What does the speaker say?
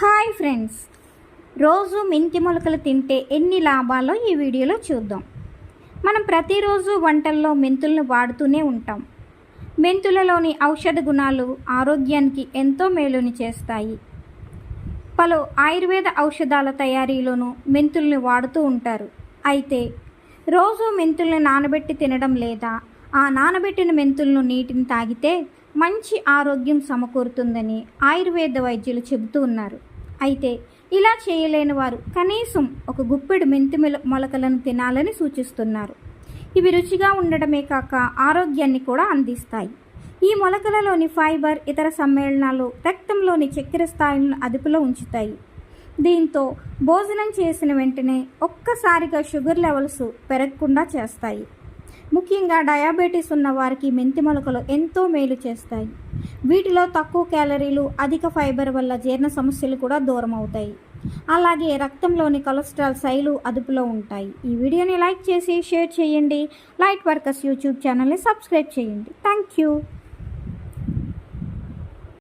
Hi friends. రోజు మెంతి మొలకలు తింటే ఎన్ని లాభాలో ఈ వీడియోలో చూద్దాం. మనం ప్రతిరోజు వంటల్లో మెంతులను వాడుతూనే ఉంటాం. మెంతులలోని ఔషధ గుణాలు ఆరోగ్యానికి ఎంతో మేలుని చేస్తాయి. పలు ఆయుర్వేద ఔషధాల తయారీలోనూ మెంతుల్ని వాడుతూ ఉంటారు. అయితే రోజు మెంతుల్ని నానబెట్టి తినడం లేదా ఆ నానబెట్టిన మెంతులను నీటిని తాగితే మంచి ఆరోగ్యం సమకూరుతుందని ఆయుర్వేద వైద్యులు చెబుతూ ఉన్నారు. అయితే ఇలా చేయలేని వారు కనీసం ఒక గుప్పెడు మెంతి మొలకలను తినాలని సూచిస్తున్నారు. ఇవి రుచిగా ఉండడమే కాక ఆరోగ్యాన్ని కూడా అందిస్తాయి. ఈ మొలకలలోని ఫైబర్ ఇతర సమ్మేళనాలు రక్తంలోని చక్కెర స్థాయిలను అదుపులో ఉంచుతాయి. దీంతో భోజనం చేసిన వెంటనే ఒక్కసారిగా షుగర్ లెవెల్స్ పెరగకుండా చేస్తాయి. ముఖ్యంగా డయాబెటీస్ ఉన్న వారికి మెంతి మొలకలు ఎంతో మేలు చేస్తాయి. వీటిలో తక్కువ క్యాలరీలు అధిక ఫైబర్ వల్ల జీర్ణ సమస్యలు కూడా దూరం అవుతాయి. అలాగే రక్తంలోని కొలెస్ట్రాల్ శైలు అదుపులో ఉంటాయి. ఈ వీడియోని లైక్ చేసి షేర్ చేయండి. లైట్ వర్కర్స్ యూట్యూబ్ ఛానల్ని సబ్స్క్రైబ్ చేయండి. Thank you.